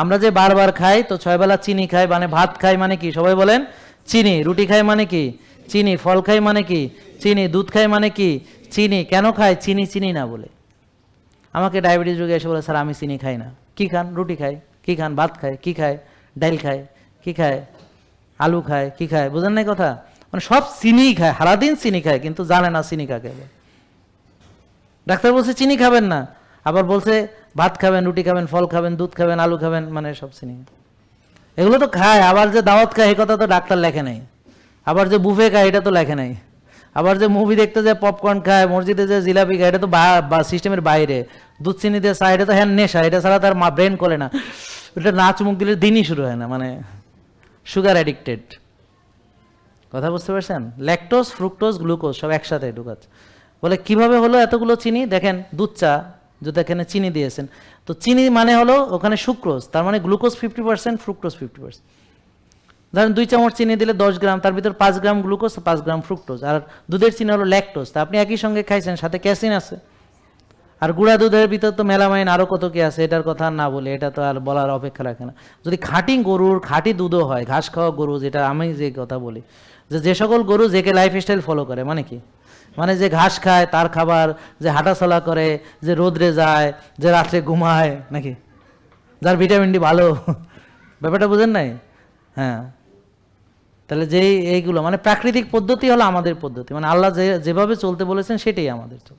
আমরা যে বারবার খাই, তো ছয় বেলা চিনি খাই মানে ভাত খাই মানে কি? সবাই বলেন, চিনি। রুটি খাই মানে কি? চিনি। ফল খাই মানে কি? চিনি। দুধ খাই মানে কি? চিনি। কেন খাই? চিনি চিনি না বলে। আমাকে ডায়াবেটিস রোগী এসে বলে, স্যার, আমি চিনি খাই না। কি খান? রুটি খাই। কি খান? ভাত খায় কি খায়? ডাইল খায়। কি খায়? আলু খায়। কি খায়? বুঝেন নাই কথা? মানে সব চিনি খায়। সারাদিন চিনি খায়, কিন্তু জানে না চিনি কাকে। ডাক্তার বলছে, চিনি খাবেন না। আবার বলছে ভাত খাবেন, রুটি খাবেন, ফল খাবেন, দুধ খাবেন, আলু খাবেন মানে সব চিনি। এগুলো তো খায়, আবার যে দাওয়াত খায় এই কথা তো ডাক্তার লেখে নাই। আবার যে বুফে খায়, এটা তো লেখে নাই। আবার যে মুভি দেখতে যায়, পপকর্ন খায়, মসজিদে যে জিলাপি খায়, এটা তো বা সিস্টেমের বাইরে। দুধ চিনি দিয়ে এটা তো হ্যাঁ নেশা, এটা ছাড়া তার মা ব্রেন করে না। এটা নাচ মুখ দিলে দিনই শুরু হয় না মানে সুগার অ্যাডিক্টেড কথা বুঝতে পারছেন? ল্যাকটোজ, ফ্রুক্টোজ, গ্লুকোজ সব একসাথে ঢুকাচ্ছে। বলে, কীভাবে হলো এতগুলো চিনি? দেখেন, দুধ চা যদি এখানে চিনি দিয়েছেন। তো চিনি মানে হলো ওখানে সুক্রোজ, তার মানে glucose fifty percent fructose fifty percent ধরেন দুই চামচ চিনি দিলে দশ গ্রাম, তার ভিতর পাঁচ গ্রাম গ্লুকোজ, পাঁচ গ্রাম ফ্রুক্টোজ। আর দুধের চিনি হলো ল্যাকটোজ। তা আপনি একই সঙ্গে খাইছেন, সাথে ক্যাসিন আছে। আর গুঁড়া দুধের ভিতর তো মেলামাইন আরও কত কি আছে, এটার কথা না বলে, এটা তো আর বলার অপেক্ষা রাখে না। যদি খাঁটি গরুর খাঁটি দুধও হয়, ঘাস খাওয়া গরু, যেটা আমি যে কথা বলি, যে যে সকল গরু যে কে লাইফ স্টাইল ফলো করে মানে কি? মানে যে ঘাস খায়, তার খাবার, যে হাঁটাচলা করে, যে রোদ্রে যায়, যে রাত্রে ঘুমায়, নাকি? যার ভিটামিন ডি ভালো। ব্যাপারটা বুঝেন নাই? হ্যাঁ। তাহলে যেই, এইগুলো মানে প্রাকৃতিক পদ্ধতি হলো আমাদের পদ্ধতি মানে আল্লাহ যে, যেভাবে চলতে বলেছেন, সেটাই আমাদের চল